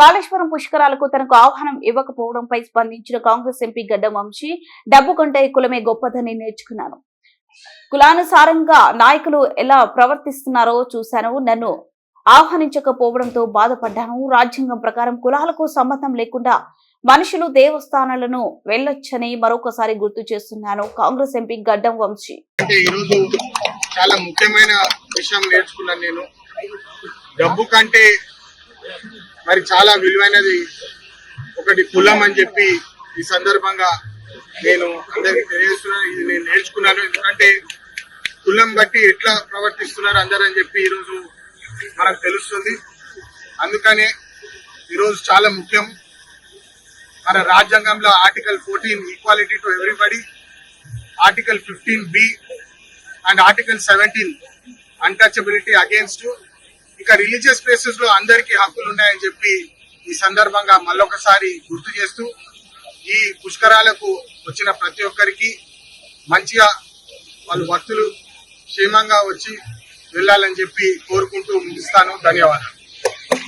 కాళేశ్వరం పుష్కరాలకు తనకు ఆహ్వానం ఇవ్వకపోవడంపై స్పందించిన కాంగ్రెస్ ఎంపీ గడ్డం వంశీ డబ్బు కంటే కులమే గొప్పదని నేర్చుకున్నాను. కులానుసారంగా నాయకులు ఎలా ప్రవర్తిస్తున్నారో చూశాను. నన్ను ఆహ్వానించకపోవడంతో బాధపడ్డాను. రాజ్యాంగం ప్రకారం కులాలకు సంబంధం లేకుండా మనుషులు దేవస్థానాలను వెళ్ళొచ్చని మరొకసారి గుర్తు చేస్తున్నాను కాంగ్రెస్ ఎంపీ గడ్డం వంశీ. అంటే ఈరోజు చాలా ముఖ్యమైన విషయం నేర్చుకున్నాను నేను. డబ్బు కంటే మరి చాలా విలువైనది ఒకటి కులం అని చెప్పి ఈ సందర్భంగా నేను అందరికి తెలియజేస్తున్నాను. ఇది నేను నేర్చుకున్నాను. ఎందుకంటే కులం బట్టి ఎట్లా ప్రవర్తిస్తున్నారు అందరూ అని చెప్పి ఈరోజు మనకు తెలుస్తుంది. అందుకనే ఈరోజు చాలా ముఖ్యం. మన రాజ్యాంగంలో article fourteen equality to everybody article fifteen B and article seventeen untouchability against ఇక రిలీజియస్ ప్లేసెస్లో అందరికీ హక్కులు ఉన్నాయని చెప్పి ఈ సందర్భంగా మళ్ళొకసారి గుర్తు చేస్తూ ఈ పుష్కరాలకు వచ్చిన ప్రతి ఒక్కరికి మంచిగా వాళ్ళు భక్తులు క్షేమంగా వచ్చి వెళ్ళాలని చెప్పి కోరుకుంటూ ముగిస్తాను. ధన్యవాదాలు.